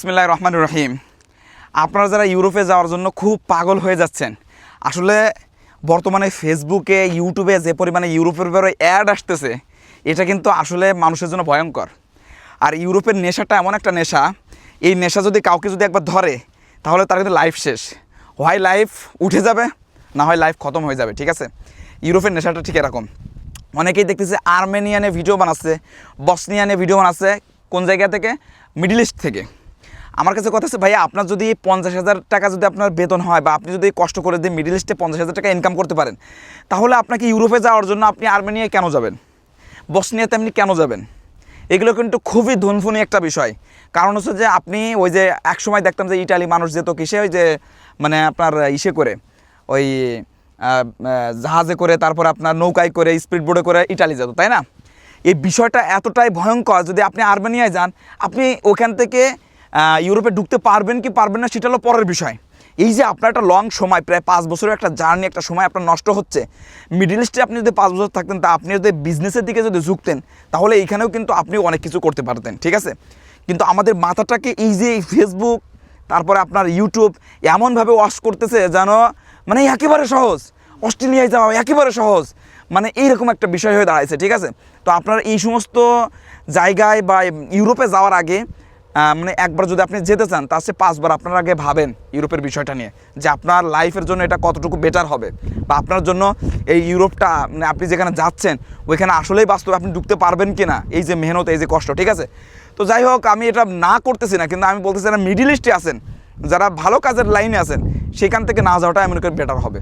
বিসমিল্লাহ রহমান রহিম। আপনারা যারা ইউরোপে যাওয়ার জন্য খুব পাগল হয়ে যাচ্ছেন, আসলে বর্তমানে ফেসবুকে, ইউটিউবে যে পরিমাণে ইউরোপের ব্যাপারে অ্যাড আসতেছে, এটা কিন্তু আসলে মানুষের জন্য ভয়ঙ্কর। আর ইউরোপের নেশাটা এমন একটা নেশা, এই নেশা যদি কাউকে যদি একবার ধরে, তাহলে তার কিন্তু লাইফ শেষ। হয় লাইফ উঠে যাবে, না হয় লাইফ খতম হয়ে যাবে, ঠিক আছে? ইউরোপের নেশাটা ঠিক এরকম। অনেকেই দেখতেছে আর্মেনিয়ানে ভিডিও বানাচ্ছে, বসনিয়ানে ভিডিও বানাচ্ছে, কোন জায়গা থেকে? মিডল ইস্ট থেকে। আমার কাছে কথা আছে, ভাইয়া, আপনার যদি পঞ্চাশ হাজার টাকা যদি আপনার বেতন হয় বা আপনি যদি কষ্ট করে দিয়ে মিডল ইস্টে পঞ্চাশ হাজার টাকা ইনকাম করতে পারেন, তাহলে আপনাকে ইউরোপে যাওয়ার জন্য আপনি আর্মেনিয়ায় কেন যাবেন? বসনিয়াতে আপনি কেন যাবেন? এগুলো কিন্তু খুবই ধনফুনি একটা বিষয়। কারণ হচ্ছে যে আপনি ওই যে এক সময় দেখতাম যে ইটালি মানুষ যেত কিসে, ওই যে মানে আপনার ইসে করে, ওই জাহাজে করে, তারপর আপনার নৌকায় করে স্পিড বোর্ডে করে ইটালি যেত, তাই না? এই বিষয়টা এতটাই ভয়ঙ্কর, যদি আপনি আর্মেনিয়ায় যান, আপনি ওখান থেকে ইউরোপে ঢুকতে পারবেন কি পারবেন না সেটা হলো পরের বিষয়। এই যে আপনার একটা লং সময়, প্রায় পাঁচ বছরের একটা জার্নি একটা সময় আপনার নষ্ট হচ্ছে মিডিল ইস্টে আপনি যদি পাঁচ বছর থাকতেন, তা আপনি যদি বিজনেসের দিকে যদি ঝুঁকতেন, তাহলে এইখানেও কিন্তু আপনি অনেক কিছু করতে পারতেন, ঠিক আছে? কিন্তু আমাদের মাথাটাকে এই যে ফেসবুক তারপরে আপনার ইউটিউব এমনভাবে ওয়াশ করতেছে যেন মানে একেবারে সহজ, অস্ট্রেলিয়ায় যাওয়া একেবারে সহজ মানে এইরকম একটা বিষয় হয়ে দাঁড়াইছে, ঠিক আছে? তো আপনার এই সমস্ত জায়গায় বা ইউরোপে যাওয়ার আগে মানে একবার যদি আপনি যেতে চান তার সে পাঁচবার। আপনার আগে ভাবেন ইউরোপের বিষয়টা নিয়ে যে আপনার লাইফের জন্য এটা কতটুকু বেটার হবে বা আপনার জন্য এই ইউরোপটা মানে আপনি যেখানে যাচ্ছেন, ওইখানে আসলেই বাস্তবে আপনি ঢুকতে পারবেন কি না এই যে মেহনত, এই যে কষ্ট, ঠিক আছে? তো যাই হোক, আমি এটা না করতেছি না, কিন্তু আমি বলতেছি যারা মিডিল ইস্টে আছেন, যারা ভালো কাজের লাইনে আছেন, সেখান থেকে না যাওয়াটা আমি মনে বেটার হবে।